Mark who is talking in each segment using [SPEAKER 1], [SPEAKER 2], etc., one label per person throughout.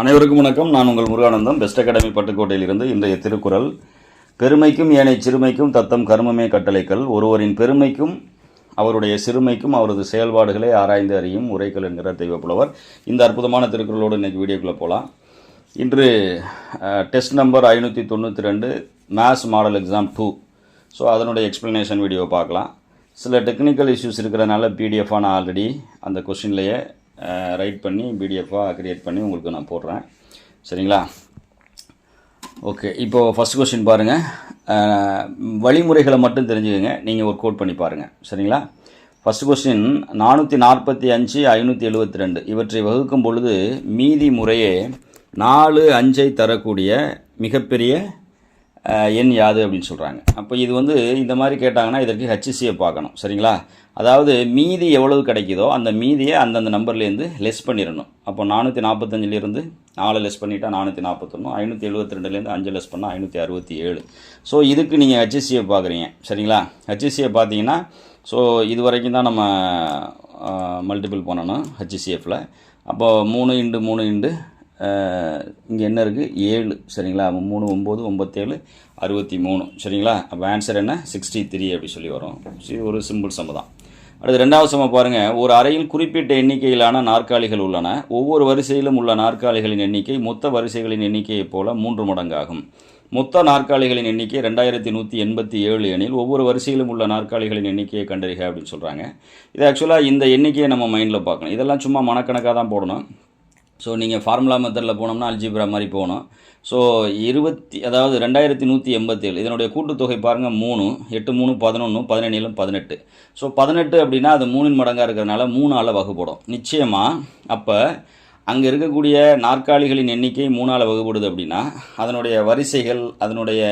[SPEAKER 1] அனைவருக்கும் வணக்கம். நான் உங்கள் முருகானந்தம். பெஸ்ட் அகாடமி பட்டுக்கோட்டையிலிருந்து இன்றைய திருக்குறள். பெருமைக்கும் ஏனை சிறுமைக்கும் தத்தம் கர்மமே கட்டளைக்கள் ஒருவரின் பெருமைக்கும் அவருடைய சிறுமைக்கும் அவரது செயல்பாடுகளை ஆராய்ந்து அறியும் உரைக்கல் என்கிற தெய்வப்புலவர் இந்த அற்புதமான திருக்குறளோடு இன்னைக்கு வீடியோக்குள்ளே போகலாம் இன்று டெஸ்ட் நம்பர் ஐநூற்றி தொண்ணூற்றி ரெண்டு maths model exam two so அதனுடைய எக்ஸ்ப்ளனேஷன் வீடியோ பார்க்கலாம். சில டெக்னிக்கல் இஷ்யூஸ் இருக்கிறனால பிடிஎஃபாக நான் ஆல்ரெடி அந்த கொஷின்லேயே ரைட் பண்ணி பிடிஎஃபாக க்ரியேட் பண்ணி உங்களுக்கு நான் போடுறேன். சரிங்களா? ஓகே இப்போது ஃபஸ்ட் கொஸ்டின் பாருங்கள் வழிமுறைகளை மட்டும் தெரிஞ்சுக்கோங்க. நீங்கள் ஒர்க் அவுட் பண்ணி பாருங்கள் சரிங்களா? ஃபஸ்ட் கொஸ்டின் நானூற்றி நாற்பத்தி அஞ்சு ஐநூற்றி எழுபத்தி ரெண்டு இவற்றை வகுக்கும் பொழுது மீதி முறையே நாலு அஞ்சை தரக்கூடிய மிகப்பெரிய எண் யாது அப்படின்னு சொல்கிறாங்க அப்போ இது வந்து இந்த மாதிரி கேட்டாங்கன்னா இதற்கு ஹச்சிசியை பார்க்கணும். சரிங்களா? அதாவது மீதி எவ்வளவு கிடைக்குதோ அந்த மீதியை அந்தந்த நம்பர்லேருந்து லெஸ் பண்ணிடணும். அப்போ நானூற்றி நாற்பத்தஞ்சிலேருந்து நாலு லெஸ் பண்ணிட்டா நானூற்றி நாற்பத்தொன்று ஐநூற்றி எழுபத்தி ரெண்டுலேருந்து அஞ்சு லெஸ் பண்ணால் ஐநூற்றி அறுபத்தி ஏழு. ஸோ இதுக்கு நீங்கள் ஹச்சிசியை பார்க்குறீங்க. சரிங்களா? ஹச்சிசியை பார்த்தீங்கன்னா ஸோ இது வரைக்கும் தான் நம்ம மல்டிபிள் பண்ணணும் ஹச்சிசிஎஃப்பில் அப்போ மூணு இண்டு மூணு இண்டு இங்கே என்ன இருக்குது ஏழு சரிங்களா? மூணு ஒம்பது ஒம்பத்தேழு அறுபத்தி மூணு சரிங்களா? அப்போ ஆன்சர் என்ன? சிக்ஸ்டி த்ரீ அப்படி சொல்லி வரும். சரி ஒரு சிம்பிள் சம்ம தான். அடுத்து ரெண்டாவது சம பாருங்கள் ஒரு அறையில் குறிப்பிட்ட எண்ணிக்கையிலான நாற்காலிகள் உள்ளன. ஒவ்வொரு வரிசையிலும் உள்ள நாற்காலிகளின் எண்ணிக்கை மொத்த வரிசைகளின் எண்ணிக்கையைப் போல மூன்று மடங்காகும். மொத்த நாற்காலிகளின் எண்ணிக்கை ரெண்டாயிரத்தி நூற்றி எண்பத்தி ஏழு எனில் ஒவ்வொரு வரிசையிலும் உள்ள நாற்காலிகளின் எண்ணிக்கையை கண்டறிக அப்படின்னு சொல்கிறாங்க இது ஆக்சுவலாக இந்த எண்ணிக்கையை நம்ம மைண்டில் பார்க்கணும். இதெல்லாம் சும்மா மனக்கணக்காக தான் போடணும். ஸோ நீங்கள் ஃபார்முலா மெத்தடில் போனோம்னா அல்ஜிப்ரா மாதிரி போகணும். ஸோ இருபத்தி அதாவது ரெண்டாயிரத்தி நூற்றி எண்பத்தேழு இதனுடைய கூட்டுத்தொகை பாருங்கள் மூணு எட்டு மூணு பதினொன்று பதினேழும் பதினெட்டு. ஸோ பதினெட்டு அப்படின்னா அது மூணின் மடங்காக இருக்கிறனால மூணால் வகுப்படும் நிச்சயமாக அப்போ அங்கே இருக்கக்கூடிய நாற்காலிகளின் எண்ணிக்கை மூணால் வகுப்படுது அப்படின்னா அதனுடைய வரிசைகள் அதனுடைய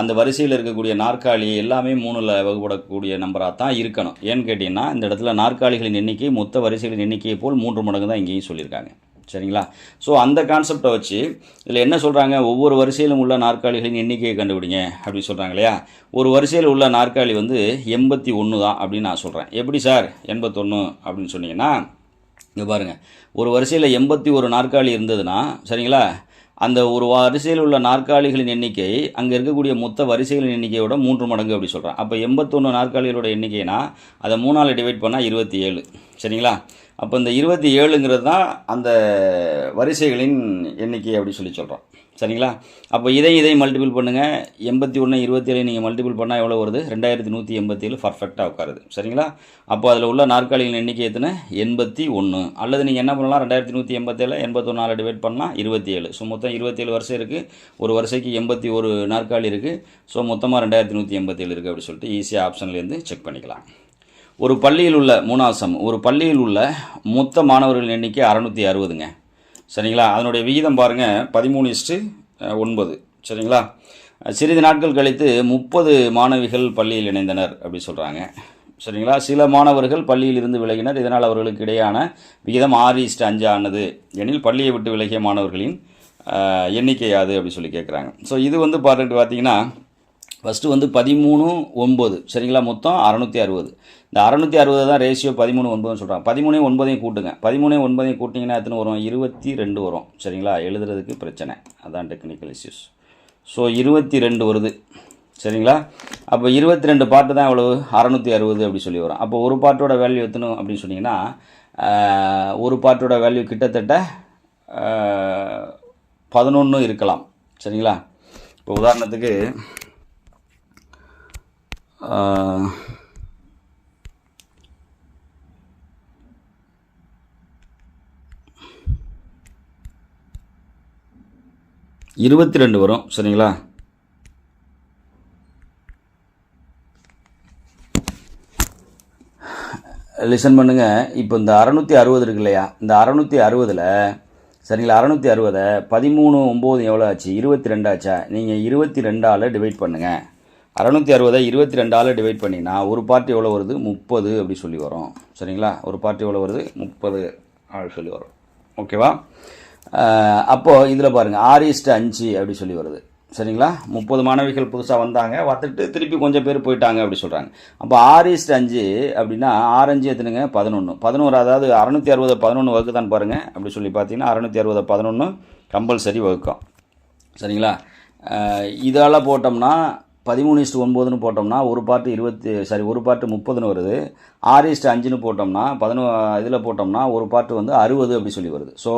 [SPEAKER 1] அந்த வரிசையில் இருக்கக்கூடிய நாற்காலி எல்லாமே மூணில் வகுப்படக்கூடிய நம்பராக தான் இருக்கணும். ஏன்னு கேட்டிங்கன்னா இந்த இடத்துல நாற்காலிகளின் எண்ணிக்கை மொத்த வரிசைகளின் எண்ணிக்கையை போல் மூன்று மடங்கு தான் இங்கேயும் சொல்லியிருக்காங்க. சரிங்களா? ஸோ அந்த கான்செப்டை வச்சு இதில் என்ன சொல்கிறாங்க ஒவ்வொரு வரிசையிலும் உள்ள நாற்காலிகளின் எண்ணிக்கையை கண்டுபிடிங்க. அப்படின்னு சொல்கிறாங்க இல்லையா? ஒரு வரிசையில் உள்ள நாற்காலி வந்து எண்பத்தி ஒன்று தான் அப்படின்னு நான் சொல்கிறேன் எப்படி சார்? எண்பத்தொன்று அப்படின்னு சொன்னீங்கன்னா இங்கே பாருங்கள் ஒரு வரிசையில் எண்பத்தி ஒரு நாற்காலி இருந்ததுன்னா சரிங்களா? அந்த ஒரு வரிசையில் உள்ள நாற்காலிகளின் எண்ணிக்கை அங்கே இருக்கக்கூடிய மொத்த வரிசைகளின் எண்ணிக்கையோட மூன்று மடங்கு அப்படி சொல்கிறேன் அப்போ எண்பத்தொன்று நாற்காலிகளோட எண்ணிக்கைனா அதை மூணால் டிவைட் பண்ணால் இருபத்தி ஏழு. சரிங்களா? அப்போ இந்த இருபத்தி ஏழுங்கிறது தான் அந்த வரிசைகளின் எண்ணிக்கை அப்படி சொல்லி சொல்கிறோம் சரிங்களா? அப்போ இதையும் இதையும் மல்டிபிள் பண்ணுங்கள் எண்பத்தி ஒன்று இருபத்தி ஏழு நீங்கள் மல்டிபிள் பண்ணால் எவ்வளோ வருது? ரெண்டாயிரத்தி நூற்றி எண்பத்தி ஏழு பர்ஃபெக்டாக உட்காருது. சரிங்களா? அப்போ அதில் உள்ள நாற்காலிகளின் எண்ணிக்கை எத்தனை? எண்பத்தி ஒன்று அல்லது நீங்கள் என்ன பண்ணலாம்? ரெண்டாயிரத்தி நூற்றி எண்பத்தேழு எண்பத்தொன்னால டிவைட் பண்ணால் இருபத்தி ஏழு. ஸோ மொத்தம் இருபத்தேழு வருஷம் இருக்குது ஒரு வருஷைக்கு எண்பத்தி ஒரு நாற்காலி இருக்குது ஸோ மொத்தமாக ரெண்டாயிரத்தி நூற்றி எண்பத்தேழு இருக்குது அப்படின்னு சொல்லிட்டு ஈஸியாக ஆப்ஷன்லேருந்து செக் பண்ணிக்கலாம். ஒரு பள்ளியில் உள்ள மூணாசம் ஒரு பள்ளியில் உள்ள மொத்த மாணவர்கள் எண்ணிக்கை அறநூற்றி அறுபதுங்க. சரிங்களா? அதனுடைய விகிதம் பாருங்கள் பதிமூணு இஸ்ட்டு ஒன்பது. சரிங்களா? சிறிது நாட்கள் கழித்து முப்பது மாணவிகள் பள்ளியில் இணைந்தனர் அப்படி சொல்கிறாங்க சரிங்களா? சில மாணவர்கள் பள்ளியில் இருந்து விலகினர். இதனால் அவர்களுக்கு இடையான விகிதம் ஆறு இஸ்ட்டு அஞ்சு ஆனது. எனில் பள்ளியை விட்டு விலகிய மாணவர்களின் எண்ணிக்கை யாது அப்படி சொல்லி கேட்குறாங்க ஸோ இது வந்து பார்த்துட்டு பார்த்தீங்கன்னா ஃபஸ்ட்டு வந்து பதிமூணு ஒம்பது சரிங்களா மொத்தம்? அறநூற்றி அறுபது. இந்த அறநூற்றி அறுபது தான் ரேஷியோ பதிமூணு ஒன்பதுன்னு சொல்கிறாங்க பதிமூணையும் ஒன்பதையும் கூட்டுங்க. பதிமூணையும் ஒன்பதையும் கூட்டிங்கன்னா எத்தனை வரும்? இருபத்தி ரெண்டு வரும். சரிங்களா? எழுதுறதுக்கு பிரச்சனை. அதான் டெக்னிக்கல் இஷ்யூஸ் ஸோ இருபத்தி ரெண்டு வருது. சரிங்களா? அப்போ இருபத்தி ரெண்டு பாட்டு தான் எவ்வளவு? அறநூற்றி அறுபது அப்படி சொல்லி வரும். அப்போ ஒரு பாட்டோட வேல்யூ எத்தணும் அப்படின்னு சொன்னிங்கன்னா ஒரு பாட்டோட வேல்யூ கிட்டத்தட்ட பதினொன்று இருக்கலாம். சரிங்களா? இப்போ உதாரணத்துக்கு இருபத்தி ரெண்டு வரும் சரிங்களா? லிசன் பண்ணுங்க. இப்போ இந்த அறநூற்றி அறுபது இருக்கு இல்லையா? இந்த அறநூற்றி அறுபதில் சரிங்களா? அறநூற்றி அறுபதை பதிமூணு ஒம்பது எவ்வளோ ஆச்சு? இருபத்தி ரெண்டு ஆச்சா? நீங்கள் இருபத்தி ரெண்டால் டிவைட் பண்ணுங்கள் அறநூற்றி அறுபதை இருபத்தி ரெண்டால் டிவைட் பண்ணினா ஒரு பார்ட்டி எவ்வளோ வருது? முப்பது அப்படி சொல்லி வரும். சரிங்களா? ஒரு பார்ட்டி எவ்வளோ வருது? முப்பது அப்படி சொல்லி வரும். ஓகேவா? அப்போது இதில் பாருங்கள் ஆறு இஸ்ட் அஞ்சு அப்படி சொல்லி வருது. சரிங்களா? முப்பது மாணவிகள் புதுசாக வந்தாங்க வந்துட்டு திருப்பி கொஞ்சம் பேர் போயிட்டாங்க அப்படி சொல்கிறாங்க அப்போ ஆறு இஸ்ட் அஞ்சு அப்படின்னா ஆரஞ்சு எத்தனுங்க? பதினொன்று பதினோரு அதாவது அறநூற்றி அறுபது பதினொன்று வகுக்கு தான் பாருங்கள் அப்படி சொல்லி பார்த்தீங்கன்னா அறநூற்றி அறுபது பதினொன்று கம்பல்சரி வகுக்கும். சரிங்களா? இதால் போட்டோம்னா பதிமூணு இஸ்ட் ஒன்பதுன்னு போட்டோம்னா ஒரு பாட்டு இருபத்தி சாரி ஒரு பாட்டு முப்பதுன்னு வருது. ஆறு இஸ்ட் அஞ்சுன்னு போட்டோம்னா பதினோ இதில் போட்டோம்னா ஒரு பாட்டு வந்து அறுபது அப்படி சொல்லி வருது. ஸோ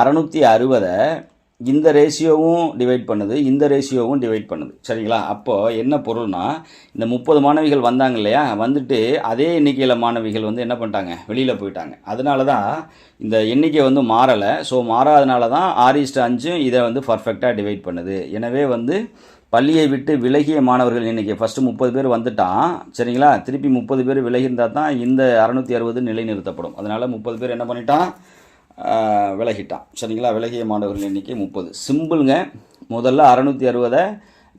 [SPEAKER 1] அறநூற்றி அறுபதை இந்த ரேஷியோவும் டிவைட் பண்ணுது இந்த ரேஷியோவும் டிவைட் பண்ணுது. சரிங்களா? அப்போது என்ன பொருள்னா இந்த முப்பது மாணவிகள் வந்தாங்க இல்லையா? வந்துட்டு அதே எண்ணிக்கையில் மாணவிகள் வந்து என்ன பண்ணிட்டாங்க? வெளியில் போயிட்டாங்க. அதனால தான் இந்த எண்ணிக்கை வந்து மாறலை. ஸோ மாறாதனால தான் ஆறு இஸ்ட் அஞ்சும் இதை வந்து பர்ஃபெக்டாக டிவைட் பண்ணுது. எனவே வந்து பள்ளியை விட்டு விலகிய மாணவர்கள் இன்றைக்கி ஃபஸ்ட்டு முப்பது பேர் வந்துட்டான். சரிங்களா? திருப்பி முப்பது பேர் விலகி இருந்தால் தான் இந்த அறநூற்றி அறுபது நிலைநிறுத்தப்படும். அதனால் முப்பது பேர் என்ன பண்ணிட்டான்? விலகிட்டான். சரிங்களா? விலகிய மாணவர்கள் எண்ணிக்கை முப்பது. சிம்பிளுங்க. முதல்ல அறநூற்றி அறுபதை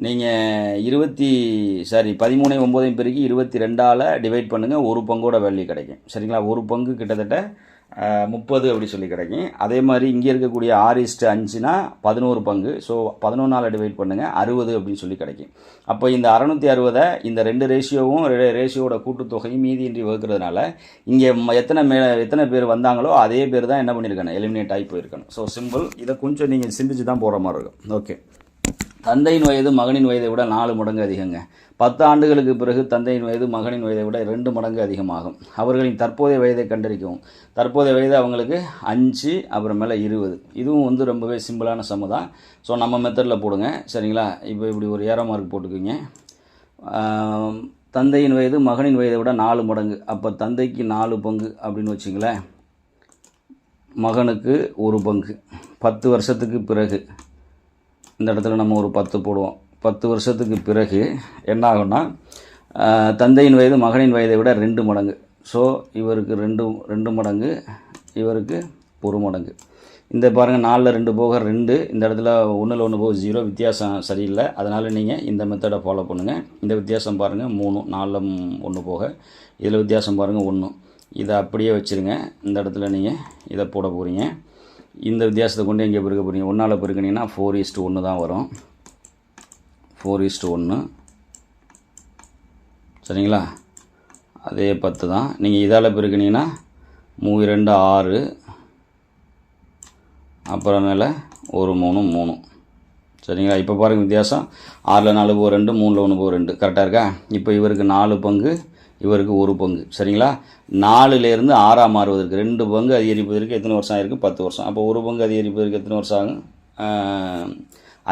[SPEAKER 1] நீங்கள் இருபத்தி சாரி பதிமூணு ஒம்போதையும் பெருக்கி இருபத்தி ரெண்டால் டிவைட் பண்ணுங்கள் ஒரு பங்கோட வேல்யூ கிடைக்கும். சரிங்களா? ஒரு பங்கு கிட்டத்தட்ட முப்பது அப்படி சொல்லி கிடைக்கும். அதே மாதிரி இங்கே இருக்கக்கூடிய ஆறு இஸ்ட்டு அஞ்சுனா பதினோரு பங்கு. ஸோ பதினொன்றால் டிவைட் பண்ணுங்கள் அறுபது அப்படின்னு சொல்லி கிடைக்கும். அப்போ இந்த அறநூற்றி அறுபதை இந்த ரெண்டு ரேஷியோவும் ரேஷியோட கூட்டுத்தொகையும் மீதியின்றி வகுக்கிறதுனால இங்கே ம- எத்தனை மே எத்தனை பேர் வந்தாங்களோ அதே பேர் தான் என்ன பண்ணியிருக்கணும்? எலிமினேட் ஆகி போயிருக்கணும். ஸோ சிம்பிள் இதை கொஞ்சம் நீங்கள் சிந்திச்சு தான் போகிற மாதிரி இருக்கும். ஓகே தந்தையின் வயது மகனின் வயதை விட நாலு மடங்கு அதிகங்க. பத்து ஆண்டுகளுக்கு பிறகு தந்தையின் வயது மகனின் வயதை விட ரெண்டு மடங்கு அதிகமாகும். அவர்களின் தற்போதைய வயதை கண்டறிக்கவும். தற்போதைய வயது அவங்களுக்கு அஞ்சு அப்புறமேல இருபது. இதுவும் வந்து ரொம்பவே சிம்பிளான சம்ம தான். ஸோ நம்ம மெத்தடில் போடுங்க. சரிங்களா? இப்போ இப்படி ஒரு ஏரோ மார்க் போட்டுக்குங்க. தந்தையின் வயது மகனின் வயதை விட நாலு மடங்கு. அப்போ தந்தைக்கு நாலு பங்கு அப்படின்னு வச்சிங்களேன். மகனுக்கு ஒரு பங்கு. பத்து வருஷத்துக்கு பிறகு. இந்த இடத்துல நம்ம ஒரு பத்து போடுவோம். பத்து வருஷத்துக்கு பிறகு என்ன ஆகும்னா தந்தையின் வயது மகனின் வயதை விட ரெண்டு மடங்கு. ஸோ இவருக்கு ரெண்டு ரெண்டு மடங்கு இவருக்கு ஒரு மடங்கு. இந்த பாருங்கள் நாலில் ரெண்டு போக ரெண்டு இந்த இடத்துல ஒன்றில் ஒன்று போக ஜீரோ வித்தியாசம் சரியில்லை. அதனால் நீங்கள் இந்த மெத்தடை ஃபாலோ பண்ணுங்கள் இந்த வித்தியாசம் பாருங்கள் மூணு நாலில் ஒன்று போக. இதில் வித்தியாசம் பாருங்கள் ஒன்று இதை அப்படியே வச்சுருங்க. இந்த இடத்துல நீங்கள் இதை போட போகிறீங்க இந்த வித்தியாசத்தை கொண்டு எங்கே பெருக்க போகிறீங்க ஒன்றால் பெருக்கினீங்கன்னா ஃபோர் ஈஸ்ட்டு ஒன்று தான் வரும். ஃபோர் ஈஸ்ட்டு ஒன்று சரிங்களா? அதே பத்து தான். நீங்கள் இதால் பெருக்கினீங்கன்னா மூ ரெண்டு ஆறு. அப்புறமேல ஒரு மூணு மூணு. சரிங்களா? இப்போ பாருங்கள் வித்தியாசம். ஆறில் நாலு போ ரெண்டு மூணில் ஒன்று போ ரெண்டு. கரெக்டாக இருக்கா? இப்போ இவருக்கு நாலு பங்கு இவருக்கு ஒரு பங்கு. சரிங்களா? நாலுலேருந்து ஆறாக மாறுவதற்கு ரெண்டு பங்கு அதிகரிப்பதற்கு எத்தனை வருஷம் ஆகிருக்கு பத்து வருஷம். அப்போ ஒரு பங்கு அதிகரிப்பதற்கு எத்தனை வருஷம் ஆகும்?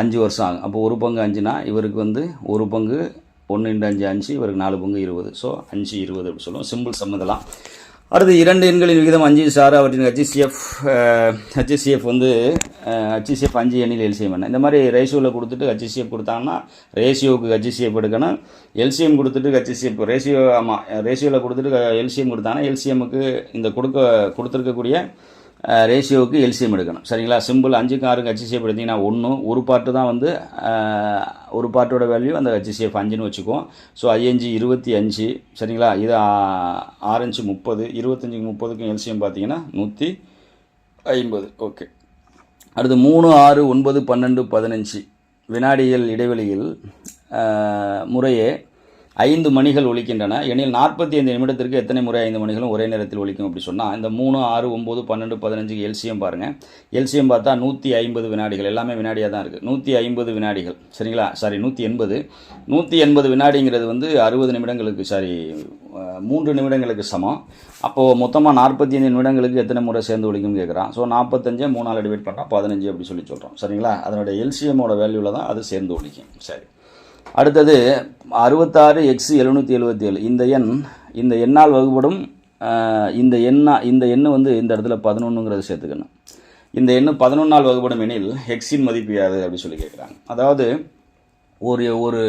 [SPEAKER 1] அஞ்சு வருஷம் ஆகும். அப்போ ஒரு பங்கு அஞ்சுனா இவருக்கு வந்து ஒரு பங்கு ஒன்று இண்டு அஞ்சு அஞ்சு இவருக்கு நாலு பங்கு இருபது. ஸோ அஞ்சு இருபது அப்படி சொல்லுவோம். சிம்பிள் சம்மதலாம் அடுத்து இரண்டு எண்களின் விகிதம் அஞ்சு சார் அவற்றின் ஹச்சிசிஎஃப் ஹச்சிசிஎஃப் வந்து ஹச்சிசிஎஃப் அஞ்சு எண்ணில் எல்சிஎம் என்ன? இந்த மாதிரி ரேஷியோவில் கொடுத்துட்டு ஹச்சிசிஎஃப் கொடுத்தாங்கன்னா ரேஷியோவுக்கு ஹச்சிசிஎஃப் எடுக்கணும். எல்சிஎம் கொடுத்துட்டு ஹச்சிசிஎஃப் ரேஷியோ ஆமாம் ரேஷியோவில் கொடுத்துட்டு எல்சிஎம் கொடுத்தாங்கன்னா எல்சிஎம்முக்கு இந்த கொடுக்க கொடுத்துருக்கக்கூடிய ரேஷியோவுக்கு எல்சிஎம் எடுக்கணும். சரிங்களா? சிம்பிள் அஞ்சுக்கு ஆறுக்கு ஹச்சிசிஎஃப் எடுத்தீங்கன்னா ஒன்று ஒரு பார்ட்டு தான் வந்து ஒரு பார்ட்டோட வேல்யூ அந்த ஹச்சிசிஎஃப் அஞ்சுன்னு வச்சுக்குவோம். ஸோ ஐயஞ்சு இருபத்தி அஞ்சு. சரிங்களா? இது ஆரஞ்சு முப்பது. இருபத்தஞ்சுக்கு முப்பதுக்கும் எல்சிஎம் பார்த்தீங்கன்னா நூற்றி ஐம்பது. ஓகே அடுத்து மூணு ஆறு ஒன்பது பன்னெண்டு பதினஞ்சு. வினாடிகள் இடைவெளியில் முறையே ஐந்து மணிகள் ஒழிக்கின்றன எனில் நாற்பத்தி ஐந்து நிமிடத்திற்கு எத்தனை முறை ஐந்து மணிகளும் ஒரே நேரத்தில் ஒழிக்கும் அப்படி சொன்னால் இந்த மூணு ஆறு ஒம்பது பன்னெண்டு பதினஞ்சுக்கு எல்சியம் பாருங்கள் எல்சியம் பார்த்தா நூற்றி ஐம்பது வினாடிகள். எல்லாமே வினாடியாக தான் இருக்குது நூற்றி ஐம்பது வினாடிகள். சரிங்களா? சாரி நூற்றி எண்பது. நூற்றி எண்பது வினாடிங்கிறது வந்து அறுபது நிமிடங்களுக்கு சாரி மூன்று நிமிடங்களுக்கு சமம். அப்போது மொத்தமாக நாற்பத்தி ஐந்து நிமிடங்களுக்கு எத்தனை முறை சேர்ந்து ஒழிக்கும்னு கேட்குறான் ஸோ நாற்பத்தஞ்சு மூணால் டிவைட் பண்ணால் பதினஞ்சு அப்படி சொல்லி சொல்கிறோம் சரிங்களா? அதனுடைய எல்சிஎம்மோட வேல்யூவில் தான் அது சேர்ந்து ஒழிக்கும் சரி. அடுத்தது அறுபத்தாறு எக்ஸ் எழுநூற்றி எழுபத்தி ஏழு இந்த எண் இந்த எண்ணால் வகுப்படும் இந்த எண்ணா இந்த எண்ணு வந்து இந்த இடத்துல பதினொன்றுங்கிறத சேர்த்துக்கணும். இந்த எண்ணு பதினொன்றால் வகுப்படும் எனில் ஹெக்ஸின் மதிப்பு யாது அப்படின்னு சொல்லி கேட்குறாங்க. அதாவது ஒரு ஒரு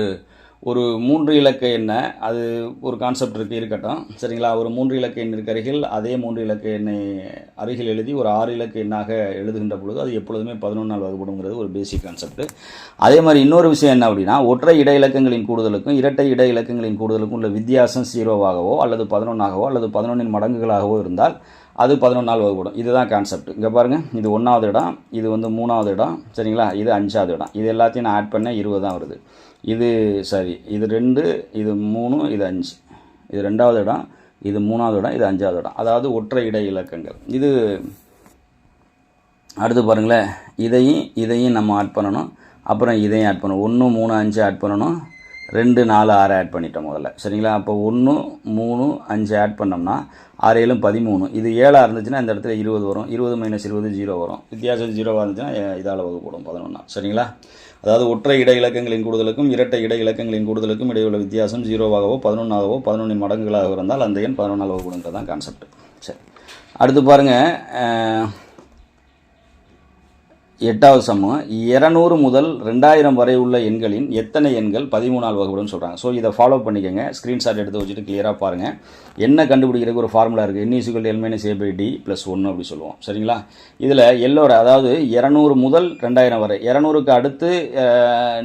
[SPEAKER 1] ஒரு மூன்று இலக்க எண்ணை அது ஒரு கான்செப்ட் இருக்குது இருக்கட்டும். சரிங்களா? ஒரு மூன்று இலக்க எண் இருக்க அருகில் அதே மூன்று இலக்க எண்ணை அருகில் எழுதி ஒரு ஆறு இலக்க எண்ணாக எழுதுகின்ற பொழுது அது எப்பொழுதுமே பதினொன்றால் வகுப்படுங்கிறது ஒரு பேசிக் கான்செப்ட் அதே மாதிரி இன்னொரு விஷயம் என்ன அப்படின்னா ஒற்றை இடை இலக்கங்களின் கூடுதலுக்கும் இரட்டை இடை இலக்கங்களின் கூடுதலுக்கும் உள்ள வித்தியாசம் ஜீரோவாகவோ அல்லது பதினொன்றாகவோ அல்லது பதினொன்றின் மடங்குகளாகவோ இருந்தால் அது பதினொன்றால் வகுப்படும். இதுதான் கான்செப்ட் இங்கே பாருங்கள் இது ஒன்றாவது இடம் இது வந்து மூணாவது இடம் சரிங்களா? இது அஞ்சாவது இடம். இது எல்லாத்தையும் நான் ஆட் பண்ண இருபது தான் வருது. இது சரி இது ரெண்டு இது மூணு இது அஞ்சு. இது ரெண்டாவது இடம் இது மூணாவது இடம் இது அஞ்சாவது இடம். அதாவது ஒற்றை இடை இலக்கங்கள். இது அடுத்து பாருங்களேன். இதையும் இதையும் நம்ம ஆட் பண்ணணும். அப்புறம் இதையும் ஆட் பண்ணணும். ஒன்று மூணு அஞ்சு ஆட் பண்ணணும். ரெண்டு நாலு ஆறு ஆட் பண்ணிட்டோம் முதல்ல. சரிங்களா? அப்போ ஒன்று மூணு அஞ்சு ஆட் பண்ணோம்னா ஆறு ஏழும் பதிமூணு. இது ஏழாக இருந்துச்சுன்னா இந்த இடத்துல இருபது வரும். இருபது மைனஸ் இருபது ஜீரோ வரும். வித்தியாசம் ஜீரோவாக இருந்துச்சுன்னா இதால் வகுப்படும் பதினொன்றா சரிங்களா? அதாவது ஒற்றை இடை இலக்கங்களின் கூடுதலுக்கும் இரட்டை இடை இலக்கங்களின் கூடுதலுக்கும் இடையுள்ள வித்தியாசம் ஜீரோவாகவோ பதினொன்றாகவோ பதினொன்றின் மடங்குகளாக இருந்தால் அந்த எண் பதினொன்றால் வகுப்படுன்றது தான் கான்செப்ட் சரி. அடுத்து பாருங்கள் எட்டாவது சம்மம் இரநூறு முதல் ரெண்டாயிரம் வரை உள்ள எண்களின் எத்தனை எண்கள் பதிமூணால் வகுப்புடன் சொல்கிறாங்க ஸோ இதை ஃபாலோ பண்ணிக்கோங்க. ஸ்க்ரீன்ஷாட் எடுத்து வச்சுட்டு கிளியராக பாருங்கள் என்ன கண்டுபிடிக்கிறதுக்கு ஒரு ஃபார்முலா இருக்குது n equal l minus a by d plus ஒன்று அப்படி சொல்லுவோம். சரிங்களா? இதில் எல்லோட அதாவது இரநூறு முதல் ரெண்டாயிரம் வரை இரநூறுக்கு அடுத்து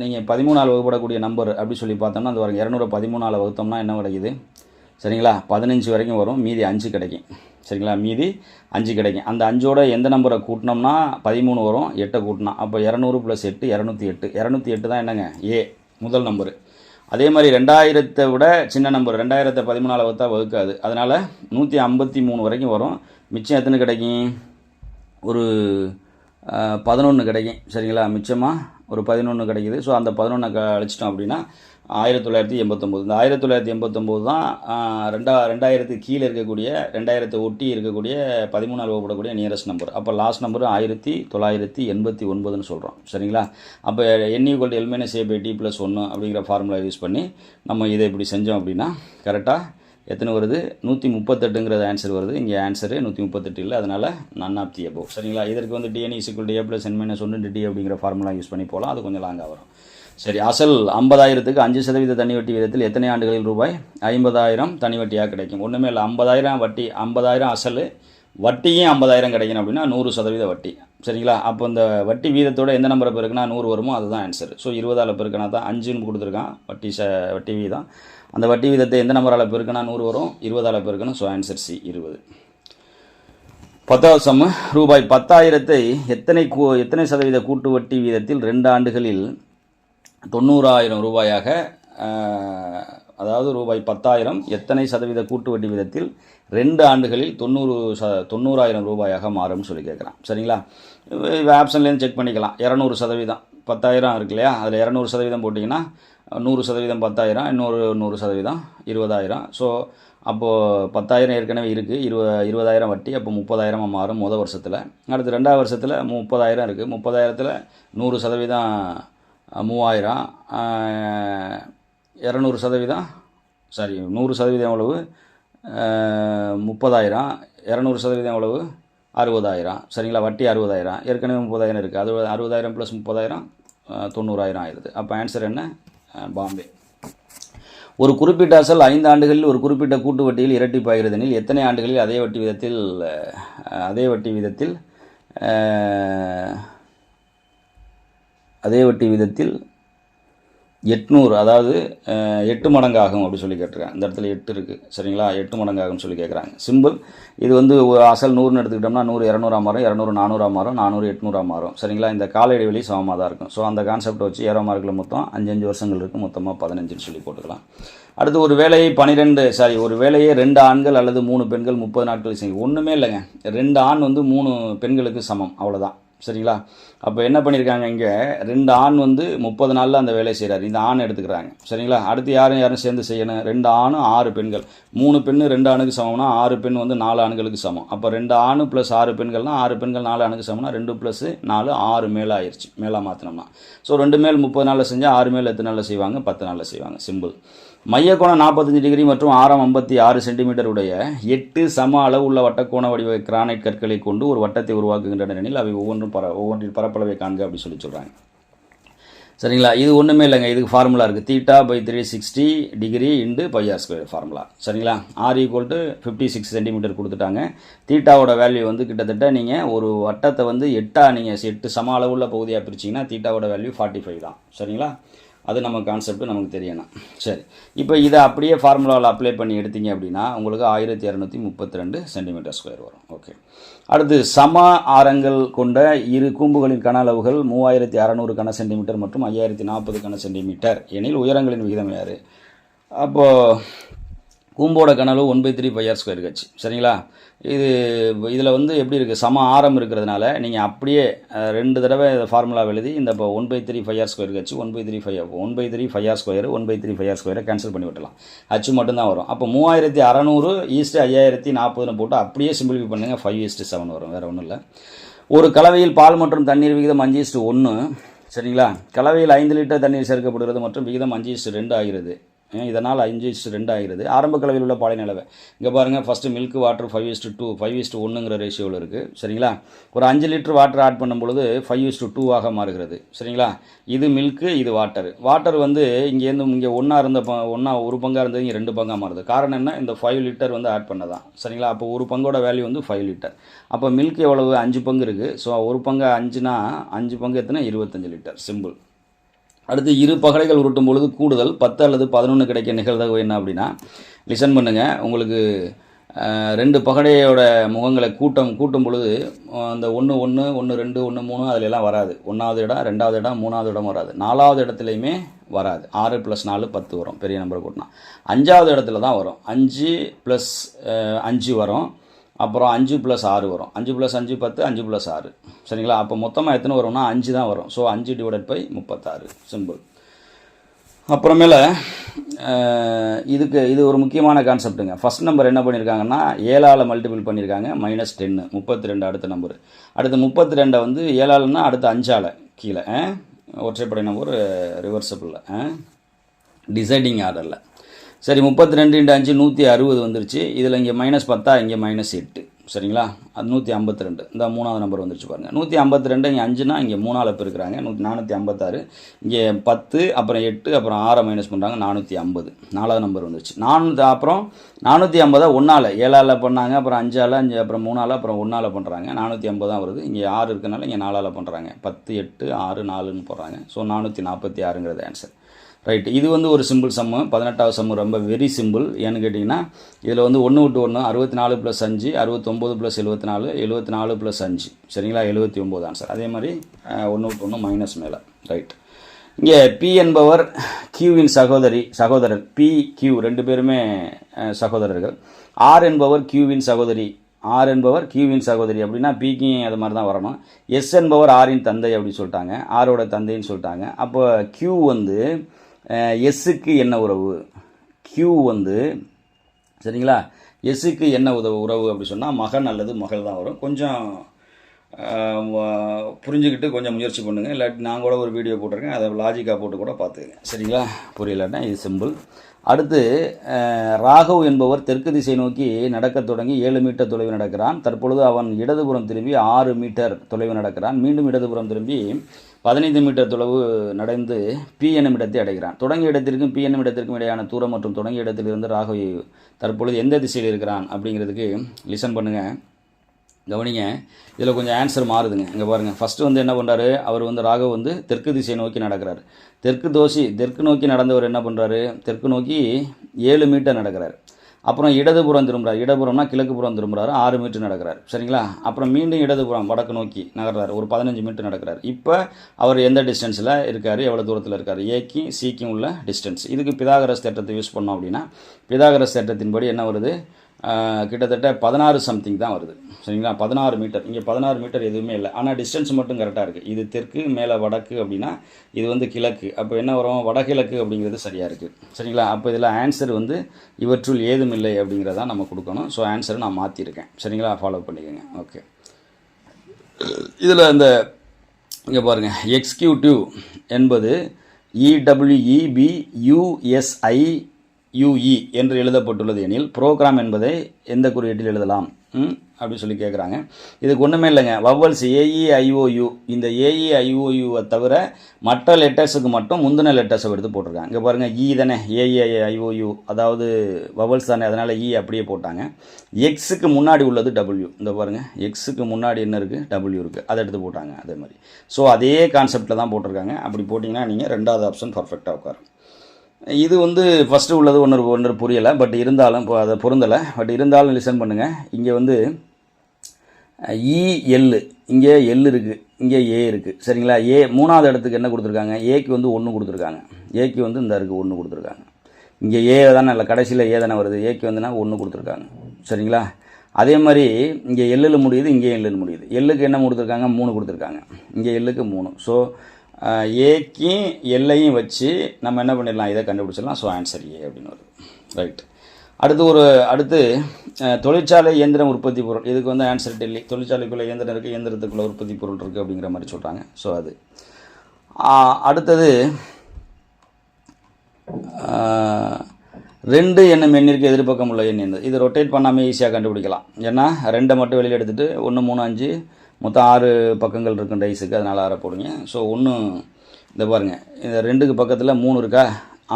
[SPEAKER 1] நீங்கள் பதிமூணால் வகுப்படக்கூடிய நம்பர் அப்படி சொல்லி பார்த்தோம்னா அந்த வரும் இரநூறு பதிமூணால் வகுத்தோம்னா என்ன கிடைக்குது சரிங்களா? பதினஞ்சு வரைக்கும் வரும். மீதி அஞ்சு கிடைக்கும். சரிங்களா? மீதி அஞ்சு கிடைக்கும். அந்த அஞ்சோட எந்த நம்பரை கூட்டினோம்னா பதிமூணு வரும் எட்டை கூட்டினா. அப்போ இரநூறு ப்ளஸ் எட்டு இரநூத்தி எட்டு. இரநூத்தி எட்டு தான் என்னங்க? ஏ முதல் நம்பரு. அதே மாதிரி ரெண்டாயிரத்தை விட சின்ன நம்பர். ரெண்டாயிரத்தை பதிமூணால் வகுத்தா வகுக்காது. அதனால் நூற்றி ஐம்பத்தி மூணு வரைக்கும் வரும். மிச்சம் எத்தனை கிடைக்கும்? ஒரு பதினொன்று கிடைக்கும். சரிங்களா? மிச்சமாக ஒரு பதினொன்று கிடைக்குது. ஸோ அந்த பதினொன்றை க அழிச்சிட்டோம் அப்படின்னா ஆயிரத்தி தொள்ளாயிரத்தி எண்பத்தொம்போது. இந்த ஆயிரத்தி தொள்ளாயிரத்தி எண்பத்தொம்போது தான் ரெண்டா ரெண்டாயிரத்துக்கு கீழே இருக்கக்கூடிய ரெண்டாயிரத்தை ஒட்டி இருக்கக்கூடிய பதிமூணால் வகுப்படக்கூடிய நியரஸ்ட் நம்பர் அப்போ லாஸ்ட் நம்பரும் ஆயிரத்தி தொள்ளாயிரத்தி எண்பத்தி ஒன்பதுன்னு சொல்கிறோம் சரிங்களா? அப்போ n equal l minus a by d plus ஒன்று அப்படிங்கிற ஃபார்முலா யூஸ் பண்ணி நம்ம இதை இப்படி செஞ்சோம் அப்படின்னா கரெக்டாக எத்தனை வருது? நூற்றி முப்பத்தெட்டுங்கிறது ஆன்சர் வருது. இங்கே ஆன்சரு நூற்றி முப்பத்தெட்டு இல்லை. அதனால் நன் ஆப் தி அபோவ் சரிங்களா? இதற்கு வந்து டிஎன்இ இசிக்குள் d a plus n minus ஒன்று டி அப்படிங்கிற ஃபார்முலா யூஸ் பண்ணி போகலாம். அது கொஞ்சம் லாங்காக வரும். சரி அசல் ஐம்பதாயிரத்துக்கு அஞ்சு சதவீத தனி வட்டி வீதத்தில் எத்தனை ஆண்டுகளில் ரூபாய்? ஐம்பதாயிரம் தனி வட்டியாக கிடைக்கும். ஒன்றுமே இல்லை ஐம்பதாயிரம் வட்டி ஐம்பதாயிரம் அசல். வட்டியும் ஐம்பதாயிரம் கிடைக்கணும் அப்படின்னா நூறு சதவீத வட்டி. சரிங்களா? அப்போ இந்த வட்டி வீதத்தோட எந்த நம்பரை பெருக்குனா நூறு வருமோ அதுதான் ஆன்சர் ஸோ இருபதால் பெருக்கினா தான் அஞ்சுன்னு கொடுத்துருக்கான் வட்டி ச வட்டி வீதம். அந்த வட்டி வீதத்தை எந்த நம்பரால் பெருக்கினா நூறு வரும்? இருபதால் பெருக்கணும் ஸோ ஆன்சர் சி இருபது. பத்தாவது சம்ம ரூபாய் பத்தாயிரத்தை எத்தனை கூ எத்தனை சதவீத கூட்டு வட்டி வீதத்தில் ரெண்டு ஆண்டுகளில் தொண்ணூறாயிரம் ரூபாயாக அதாவது ரூபாய் பத்தாயிரம் எத்தனை சதவீத கூட்டு வட்டி விதத்தில் ரெண்டு ஆண்டுகளில் தொண்ணூறு ச தொண்ணூறாயிரம் ரூபாயாக மாறும்னு சொல்லி கேட்குறான் சரிங்களா? ஆப்ஷன்லேருந்து செக் பண்ணிக்கலாம். இரநூறு சதவீதம். பத்தாயிரம் இருக்கு இல்லையா? அதில் இரநூறு சதவீதம் போட்டிங்கன்னா நூறு சதவீதம் பத்தாயிரம் இன்னொரு நூறு சதவீதம் இருபதாயிரம். ஸோ அப்போது பத்தாயிரம் ஏற்கனவே இருக்குது இருப இருபதாயிரம் வட்டி அப்போ முப்பதாயிரமாக மாறும் முதல் வருஷத்தில். அடுத்து ரெண்டாவது வருஷத்தில் முப்பதாயிரம் இருக்குது முப்பதாயிரத்தில் நூறு சதவீதம் மூவாயிரம் இரநூறு சதவீதம் சாரி நூறு சதவீதம் எவ்வளவு? முப்பதாயிரம் இரநூறு சதவீதம் எவ்வளவு? அறுபதாயிரம். சரிங்களா? வட்டி அறுபதாயிரம். ஏற்கனவே முப்பதாயிரம் இருக்குது அது அறுபதாயிரம் ப்ளஸ் முப்பதாயிரம் தொண்ணூறாயிரம் ஆயிடுது. அப்போ ஆன்சர் என்ன? பாம்பே. ஒரு குறிப்பிட்ட அசல் ஐந்து ஆண்டுகளில் ஒரு குறிப்பிட்ட கூட்டு வட்டியில் இரட்டிப்பாகிறது எனில் எத்தனை ஆண்டுகளில் அதே வட்டி விதத்தில் அதே வட்டி விதத்தில் அதே வட்டி விதத்தில் எட்நூறு அதாவது எட்டு மடங்காகும் அப்படின்னு அப்படி சொல்லி கேட்டிருக்காங்க. இந்த இடத்துல எட்டு இருக்குது சரிங்களா? எட்டு மடங்கு ஆகும்னு சொல்லி கேட்குறாங்க. சிம்பிள் இது வந்து ஒரு அசல் நூறுன்னு எடுத்துக்கிட்டோம்னா நூறு இரநூறா மாறும் இரநூறு நானூறா மாறும் நானூறு எட்நூறா மாறும். சரிங்களா? இந்த கால இடைவெளி சமமாக தான் இருக்கும். ஸோ அந்த கான்செப்ட் வச்சு ஏரோ மார்க்கில் மொத்தம் அஞ்சு அஞ்சு வருஷங்கள் இருக்குது மொத்தமாக பதினஞ்சுன்னு சொல்லி போட்டுக்கலாம். அடுத்து ஒரு வேலையை பன்னிரெண்டு சாரி ஒரு வேலையை ரெண்டு ஆண்கள் அல்லது மூணு பெண்கள் முப்பது நாட்கள் செய்யும். ஒன்றுமே இல்லைங்க. ரெண்டு ஆண் வந்து மூணு பெண்களுக்கு சமம். அவ்வளோதான் சரிங்களா? அப்போ என்ன பண்ணியிருக்காங்க இங்கே? ரெண்டு ஆண் வந்து முப்பது நாளில் அந்த வேலையை செய்கிறாரு இந்த ஆண் எடுத்துக்கிறாங்க. சரிங்களா? அடுத்து யாரும் யாரும் சேர்ந்து செய்யணும்? ரெண்டு ஆணும் ஆறு பெண்கள். மூணு பெண்ணு ரெண்டு ஆணுக்கு சமம்னா ஆறு பெண் வந்து நாலு ஆண்களுக்கு சமம். அப்போ ரெண்டு ஆணு ப்ளஸ் ஆறு பெண்கள்னா ஆறு பெண்கள் நாலு ஆணுக்கு சமம்னா ரெண்டு ப்ளஸ் நாலு ஆறு மேலே ஆயிடுச்சு மேலே மாற்றினோம்னா ஸோ ரெண்டு மேல் முப்பது நாளில் செஞ்சால் ஆறு மேல் எத்தனை நாளில் செய்வாங்க? பத்து நாளில் செய்வாங்க. சிம்பிள் மையக்கோணம் நாற்பத்தஞ்சு டிகிரி மற்றும் ஆரம் ஐம்பத்தி ஆறு சென்டிமீட்டர் உடைய எட்டு சம அளவு உள்ள வட்டக்கோண வடிவ கிரானைட் கற்களை கொண்டு ஒரு வட்டத்தை உருவாக்குகின்றன எனில் அவை ஒவ்வொன்றும் பர ஒவ்வொன்றின் பரப்பளவை காண்க அப்படின்னு சொல்லி சொல்கிறாங்க சரிங்களா? இது ஒன்றுமே இல்லைங்க. இதுக்கு ஃபார்முலா இருக்குது theta by three sixty degree into pi r square formula சரிங்களா? R equal to fifty six centimetre கொடுத்துட்டாங்க தீட்டாவோட வேல்யூ வந்து கிட்டத்தட்ட நீங்கள் ஒரு வட்டத்தை வந்து எட்டாக நீங்கள் எட்டு சம அளவுள்ள பகுதியாக பிரிச்சிங்கன்னா தீட்டாவோட வேல்யூ ஃபார்ட்டி ஃபைவ் தான். சரிங்களா? அது நம்ம கான்செப்ட் நமக்கு தெரியணும். சரி. இப்போ இதை அப்படியே ஃபார்முலாவில் அப்ளை பண்ணி எடுத்தீங்க அப்படின்னா உங்களுக்கு ஆயிரத்தி இரநூத்தி முப்பத்தி ரெண்டு சென்டிமீட்டர் ஸ்கொயர் வரும். ஓகே அடுத்து சம ஆரங்கள் கொண்ட இரு கூம்புகளின் கன அளவுகள் மூவாயிரத்தி அறநூறு கன சென்டிமீட்டர் மற்றும் ஐயாயிரத்தி நாற்பது கன சென்டிமீட்டர் எனில் உயரங்களின் விகிதம் யார்? அப்போது கூம்போட கனவு one by three pi r square கட்சி. சரிங்களா? இது இதில் வந்து எப்படி இருக்குது சம ஆரம் இருக்கிறதுனால நீங்கள் அப்படியே ரெண்டு தடவை ஃபார்முலா எழுதி இந்த இப்போ one by three five r square கட்சி one by three five one by three five r square one by three five r ஸ்கொயரை கேன்சல் பண்ணி விட்டலாம் அச்சு மட்டும்தான் வரும். அப்போ மூவாயிரத்தி அறநூறு ஈஸ்ட் ஐயாயிரத்தி நாற்பதுன்னு போட்டு அப்படியே சிம்பிளிஃபை பண்ணுங்கள் ஃபைவ் ஈஸ்ட் செவன் வரும். வேறு ஒன்றும் இல்லை. ஒரு கலவையில் பால் மற்றும் தண்ணீர் விகிதம் அஞ்சு இஸ்டு ஒன்று சரிங்களா? கலவையில் ஐந்து லிட்டர் தண்ணீர் சேர்க்கப்படுகிறது மற்றும் விகிதம் அஞ்சு இஸ்டு ரெண்டு ஆகிறது. இதனால் அஞ்சு இஸ்ட் ரெண்டு ஆகிறது. ஆரம்ப கலவையில் உள்ள பாலை நிலவை இங்கே பாருங்கள் first milk water five is to two five is to ஒன்றுங்கிற ரேஷியோவில் இருக்குது சரிங்களா? ஒரு அஞ்சு லிட்டர் வாட்டர் ஆட் பண்ணும்பொழுது ஃபைவ் இஸ்டு டூவாக மாறுகிறது. சரிங்களா? இது மில்க்கு இது வாட்டர் வாட்டர் வந்து இங்கேருந்து இங்கே ஒன்றா இருந்த ப ஒன்றா ஒரு பங்காக இருந்தது இங்கே ரெண்டு பங்காக மாறுது. காரணம் என்ன? இந்த ஃபைவ் லிட்டர் வந்து ஆட் பண்ணதான். சரிங்களா? அப்போ ஒரு பங்கோட வேல்யூ வந்து ஃபைவ் லிட்டர் அப்போ மில்க் எவ்வளவு? அஞ்சு பங்கு இருக்குது ஸோ ஒரு பங்கு அஞ்சுனா அஞ்சு பங்கு எத்தனை? இருபத்தஞ்சு லிட்டர் சிம்பிள் அடுத்து இரு பகடைகள் உருட்டும் பொழுது கூடுதல் பத்து அல்லது பதினொன்று கிடைக்க நிகழ்தகவு என்ன அப்படின்னா லிசன் பண்ணுங்கள் உங்களுக்கு ரெண்டு பகடையோட முகங்களை கூட்டம் கூட்டும் பொழுது அந்த ஒன்று ஒன்று ஒன்று ரெண்டு ஒன்று மூணு அதுல எல்லாம் வராது. ஒன்றாவது இடம் ரெண்டாவது இடம் மூணாவது இடம் வராது. நாலாவது இடத்துலையுமே வராது. ஆறு ப்ளஸ் நாலு பத்து வரும். பெரிய நம்பர் கூட்டினா அஞ்சாவது இடத்துல தான் வரும். அஞ்சு ப்ளஸ் அஞ்சு வரும். அப்புறம் அஞ்சு ப்ளஸ் ஆறு வரும். அஞ்சு ப்ளஸ் அஞ்சு பத்து அஞ்சு ப்ளஸ் ஆறு. சரிங்களா? அப்போ மொத்தமாக எத்தனை வரும்னா அஞ்சு தான் வரும். ஸோ அஞ்சு டிவைடட் பை முப்பத்தாறு. சிம்பிள் அப்புறமேல இதுக்கு இது ஒரு முக்கியமான கான்செப்ட்டுங்க ஃபஸ்ட் நம்பர் என்ன பண்ணியிருக்காங்கன்னா ஏழால் மல்டிபிள் பண்ணியிருக்காங்க மைனஸ் டென்னு முப்பத்தி ரெண்டு அடுத்த நம்பர் அடுத்து முப்பத்தி ரெண்டை வந்து ஏழாலுன்னா அடுத்து அஞ்சால் கீழே. ஒற்றைப்படை நம்பர் ரிவர்சபிளில் டிசைடிங் ஆர்டரில் சரி முப்பத்தி ரெண்டு இன்ட்டு அஞ்சு நூற்றி அறுபது வந்துருச்சு. இதில் இங்கே மைனஸ் பத்தா இங்கே மைனஸ் எட்டு. சரிங்களா? அது நூற்றி ஐம்பத்தி ரெண்டு இந்த மூணாவது நம்பர் வந்துருச்சு பாருங்கள் நூற்றி ஐம்பத்தி ரெண்டு இங்கே அஞ்சுனா இங்கே மூணால் பெருக்கிறாங்க. நூற்றி நானூற்றி ஐம்பத்தாறு. இங்கே பத்து அப்புறம் எட்டு அப்புறம் ஆறை மைனஸ் பண்ணுறாங்க நானூற்றி ஐம்பது. நாலாவது நம்பர் வந்துருச்சு. நானூற்றி அப்புறம் நானூற்றி ஐம்பதா ஒன்றால் ஏழால் பண்ணாங்க அப்புறம் அஞ்சால் அஞ்சு அப்புறம் மூணால் அப்புறம் ஒன்றால் பண்ணுறாங்க நானூற்றி ஐம்பது தான் வருது. இங்கே ஆறு இருக்கனால இங்கே நாலால் பண்ணுறாங்க பத்து எட்டு ஆறு நாலுன்னு போடுறாங்க. ஸோ நானூற்றி நாற்பத்தி ஆறுங்கிறது ஆன்சர் ரைட் இது வந்து ஒரு சிம்பிள் சம்மு. பதினெட்டாவது சம்மு ரொம்ப வெரி சிம்பிள் ஏன்னு கேட்டிங்கன்னா இதில் வந்து ஒன்று விட்டு ஒன்று அறுபத்தி நாலு ப்ளஸ் அஞ்சு அறுபத்தொம்போது ப்ளஸ் எழுபத்தி நாலு எழுபத்தி நாலு ப்ளஸ் அஞ்சு. சரிங்களா? எழுபத்தி ஒம்பது ஆன்சர் அதே மாதிரி ஒன்று விட்டு ஒன்று மைனஸ் மேலே. ரைட் இங்கே பி என்பவர் கியூவின் சகோதரி சகோதரர். பி கியூ ரெண்டு பேருமே சகோதரர்கள். ஆர் என்பவர் கியூவின் சகோதரி. ஆர் என்பவர் கியூவின் சகோதரி. அப்படின்னா பிக்கும் அது மாதிரி தான் வரணும். எஸ் என்பவர் ஆரின் தந்தை அப்படின்னு சொல்லிட்டாங்க. ஆரோட தந்தைன்னு சொல்லிட்டாங்க. அப்போ கியூ வந்து எஸ்ஸுக்கு என்ன உறவு? கியூ வந்து சரிங்களா? எஸ்ஸுக்கு என்ன உதவு உறவு அப்படி சொன்னால் மகன் அல்லது மகள் தான் வரும். கொஞ்சம் புரிஞ்சுக்கிட்டு கொஞ்சம் முயற்சி பண்ணுங்கள் இல்லாட்டி நான் கூட ஒரு வீடியோ போட்டிருக்கேன். அதை லாஜிக்காக போட்டு கூட பார்த்துக்கங்க. சரிங்களா? புரியலன்னா இது சிம்பிள் அடுத்து ராகவ் என்பவர் தெற்கு திசை நோக்கி நடக்கத் தொடங்கி ஏழு மீட்டர் தொலைவு நடக்கிறான். தற்பொழுது அவன் இடதுபுறம் திரும்பி ஆறு மீட்டர் தொலைவு நடக்கிறான். மீண்டும் இடதுபுறம் திரும்பி பதினைந்து மீட்டர் தொலைவு நடந்து பி என்னும் இடத்தை அடைகிறான். தொடங்கிய இடத்திற்கும் பி என்னும் இடத்திற்கும் இடையான தூரம் மற்றும் தொடங்கிய இடத்திலிருந்து ராகவி தற்பொழுது எந்த திசையில் இருக்கிறான் அப்படிங்கிறதுக்கு லிசன் பண்ணுங்கள் கவனிங்க. இதில் கொஞ்சம் ஆன்சர் மாறுதுங்க. இங்கே பாருங்கள் ஃபஸ்ட்டு வந்து என்ன பண்ணுறாரு அவர் வந்து ராகவ் வந்து தெற்கு திசையை நோக்கி நடக்கிறார். தெற்கு தோசி தெற்கு நோக்கி நடந்தவர் என்ன பண்ணுறாரு தெற்கு நோக்கி ஏழு மீட்டர் நடக்கிறார். அப்புறம் இடதுபுறம் திரும்புகிறார் இடதுபுறம்னா கிழக்கு புறம் திரும்புகிறார் ஆறு மீட்டர் நடக்கிறார். சரிங்களா? அப்புறம் மீண்டும் இடதுபுறம் வடக்கு நோக்கி நகர்றார். ஒரு பதினஞ்சு மீட்டர் நடக்கிறார். இப்போ அவர் எந்த டிஸ்டன்ஸில் இருக்கார்? எவ்வளோ தூரத்தில் இருக்கார்? ஏக்கும் சிக்கும் உள்ள டிஸ்டன்ஸ் இதுக்கு பிதாகரஸ் தேட்டத்தை யூஸ் பண்ணோம் அப்படின்னா பிதாகரஸ் தேட்டத்தின்படி என்ன வருது? கிட்டத்தட்ட பதினாறு சம்திங் தான் வருது. சரிங்களா? பதினாறு மீட்டர் இங்கே பதினாறு மீட்டர் எதுவுமே இல்லை. ஆனால் டிஸ்டன்ஸ் மட்டும் கரெக்டாக இருக்குது இது தெற்கு மேலே வடக்கு அப்படின்னா இது வந்து கிழக்கு. அப்போ என்ன வரும்? வடகிழக்கு அப்படிங்கிறது சரியாக இருக்குது சரிங்களா? அப்போ இதில் ஆன்சர் வந்து இவற்றுள் ஏதும் இல்லை அப்படிங்கிறத நம்ம கொடுக்கணும். ஸோ ஆன்சரை நான் மாற்றிருக்கேன் சரிங்களா? ஃபாலோ பண்ணிக்கோங்க. ஓகே இதில் இந்த இங்கே பாருங்கள் எக்ஸ்கியூட்டிவ் என்பது இடபிள்யூஇபி யூஎஸ்ஐ யூஇ என்று எழுதப்பட்டுள்ளது எனில் ப்ரோக்ராம் என்பதை எந்த குறியீட்டில் எழுதலாம்? ம் சொல்லி கேட்குறாங்க இதுக்கு ஒன்றுமே இல்லைங்க. வவல்ஸ் ஏஇஐஓயு இந்த ஏஇஐஓயுவை தவிர மற்ற லெட்டர்ஸுக்கு மட்டும் முந்தின லெட்டர்ஸை எடுத்து போட்டிருக்காங்க. இங்கே பாருங்கள் இ தானே. ஏஇஐஓயு அதாவது வவல்ஸ் தானே. அதனால் இ அப்படியே போட்டாங்க. எக்ஸுக்கு முன்னாடி உள்ளது டபுள்யூ இந்த பாருங்கள் எக்ஸுக்கு முன்னாடி என்ன இருக்குது டபுள்யூ இருக்குது அதை எடுத்து போட்டாங்க அதே மாதிரி. ஸோ அதே கான்செப்டில் தான் போட்டிருக்காங்க. அப்படி போட்டிங்கன்னா நீங்கள் ரெண்டாவது ஆப்ஷன் பர்ஃபெக்டாக உட்காரும். இது வந்து ஃபஸ்ட்டு உள்ளது ஒன்று ஒன்று புரியலை. பட் இருந்தாலும் இப்போ அதை பொருந்தலை. பட் இருந்தாலும் லிசன் பண்ணுங்கள் இங்கே வந்து e, இஎல் இங்கே எல் இருக்குது இங்கே ஏ இருக்குது சரிங்களா? ஏ மூணாவது இடத்துக்கு என்ன கொடுத்துருக்காங்க? ஏக்கு வந்து ஒன்று கொடுத்துருக்காங்க. ஏக்கு வந்து இந்த இருக்குது ஒன்று கொடுத்துருக்காங்க. இங்கே ஏ தானே இல்லை கடைசியில் ஏ தானே வருது. ஏக்கு வந்துன்னா ஒன்று கொடுத்துருக்காங்க. சரிங்களா? அதே மாதிரி இங்கே எல்லில் முடியுது இங்கே எல்லில் முடியுது. எல்லுக்கு என்ன கொடுத்துருக்காங்க? மூணு கொடுத்துருக்காங்க. இங்கே எல்லுக்கு மூணு. ஸோ ஏக்கும் எல்லையும் வச்சு நம்ம என்ன பண்ணிடலாம்? இதை கண்டுபிடிச்சிடலாம். ஸோ ஆன்சர் ஏ அப்படின்னு வருது. ரைட் அடுத்து ஒரு அடுத்து தொழிற்சாலை இயந்திரம் உற்பத்தி பொருள். இதுக்கு வந்து ஆன்சர் டெல்லி தொழிற்சாலைக்குள்ளே இயந்திரம் இருக்குது இயந்திரத்துக்குள்ளே உற்பத்தி பொருள் இருக்குது அப்படிங்கிற மாதிரி சொல்கிறாங்க ஸோ அது. அடுத்தது ரெண்டு என்னும் எண்ணிற்கு எதிர்பக்கம் உள்ள எண் இது ரொட்டேட் பண்ணாமல் ஈஸியாக கண்டுபிடிக்கலாம். ஏன்னா ரெண்டை மட்டும் வெளியில் எடுத்துகிட்டு ஒன்று மூணு அஞ்சு மொத்தம் ஆறு பக்கங்கள் இருக்கும் டைஸுக்கு அதனால் ஆற போடுங்க. ஸோ ஒன்று இந்த பாருங்கள் இந்த ரெண்டுக்கு பக்கத்தில் மூணு இருக்கா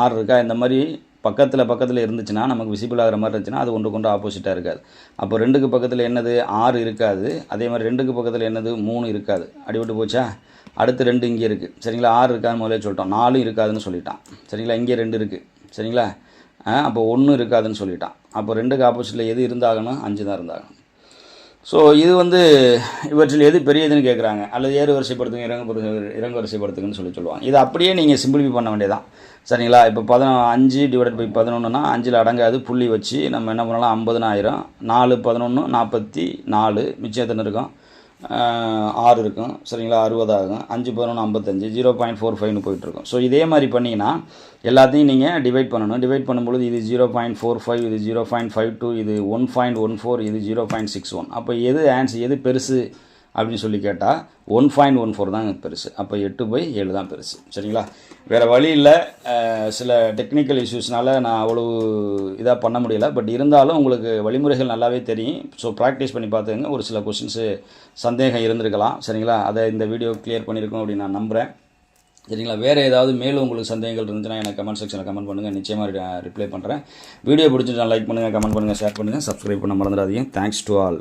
[SPEAKER 1] ஆறு இருக்கா இந்த மாதிரி பக்கத்தில் பக்கத்தில் இருந்துச்சுன்னா நமக்கு விசிபிள் ஆகிற மாதிரி இருந்துச்சுன்னா அது ஒன்று கொண்டு ஆப்போசிட்டாக இருக்காது. அப்போ ரெண்டுக்கு பக்கத்தில் என்னது ஆறு இருக்காது. அதே மாதிரி ரெண்டுக்கு பக்கத்தில் என்னது மூணு இருக்காது. அடிபட்டு போச்சா? அடுத்து ரெண்டு இங்கே இருக்குது சரிங்களா? ஆறு இருக்காதுன்னு முதலே சொல்லிட்டோம். நாலும் இருக்காதுன்னு சொல்லிட்டான். சரிங்களா? இங்கே ரெண்டு இருக்குது சரிங்களா? ஆ, அப்போ ஒன்றும் இருக்காதுன்னு சொல்லிட்டான். அப்போ ரெண்டுக்கு ஆப்போசிட்டில் எது இருந்தாகணும்? அஞ்சு தான் இருந்தாகணும். ஸோ இது வந்து இவற்றில் எது பெரியதுன்னு கேட்குறாங்க அல்லது ஏறு வரிசைப்படுத்துங்க இறங்கு இறங்கு வரிசைப்படுத்துங்கன்னு சொல்லி சொல்லுவாங்க. இது அப்படியே நீங்கள் சிம்பிளிஃபை பண்ண வேண்டியதான் சரிங்களா? இப்போ பதினொ அஞ்சு டிவைடட் பை பதினொன்றுனா அஞ்சில் அடங்காது புள்ளி வச்சு நம்ம என்ன பண்ணலாம்? ஐம்பதுனாயிரம் நாலு பதினொன்று நாற்பத்தி நாலு மிச்சம் எத்தனை இருக்கும்? ஆறு இருக்கும். சரிங்களா? அறுபது ஆகும். அஞ்சு பதினொன்று ஐம்பத்தஞ்சு ஜீரோ பாயிண்ட் ஃபோர் ஃபைவ்னு போயிட்டுருக்கும். ஸோ இதே மாதிரி பண்ணிங்கன்னா எல்லாத்தையும் நீங்கள் டிவைட் பண்ணணும். டிவைட் பண்ணும்பொழுது இது ஜீரோ பாயிண்ட் ஃபோர் ஃபைவ் இது ஜீரோ பாயிண்ட் ஃபைவ் டூ இது ஒன் பாயிண்ட் ஒன் ஃபோர் இது ஜீரோ பாயிண்ட் சிக்ஸ் ஒன். அப்போ எது ஆன்சர் எது பெருசு? அப்படின்னு சொல்லி கேட்டால் ஒன் பாயிண்ட் ஒன் ஃபோர் தான் பெருசு. அப்போ எட்டு பை ஏழு தான் பெருசு. சரிங்களா? வேறு வழி இல்லை. சில டெக்னிக்கல் இஷ்யூஸ்னால நான் அவ்வளோ இதாக பண்ண முடியல. பட் இருந்தாலும் உங்களுக்கு வழிமுறைகள் நல்லாவே தெரியும். ஸோ ப்ராக்டிஸ் பண்ணி பார்த்துங்க ஒரு சில கொஷின்ஸு சந்தேகம் இருந்திருக்கலாம். சரிங்களா? அதை இந்த வீடியோ கிளியர் பண்ணியிருக்கோம் அப்படின்னு நான் நம்புகிறேன் சரிங்களா? வேறு ஏதாவது மேலும் உங்களுக்கு சந்தேகங்கள் இருந்துச்சுன்னா எனக்கு கமெண்ட் செக்ஷனில் கமெண்ட் பண்ணுங்கள் நிச்சயமாக ரிப்ளை பண்ணுறேன் வீடியோ பிடிச்சிருந்தா லைக் பண்ணுங்கள் கமெண்ட் பண்ணுங்கள் ஷேர் பண்ணுங்கள் சப்ஸ்கிரைப் பண்ண மறந்துடாதீங்க. Thanks to all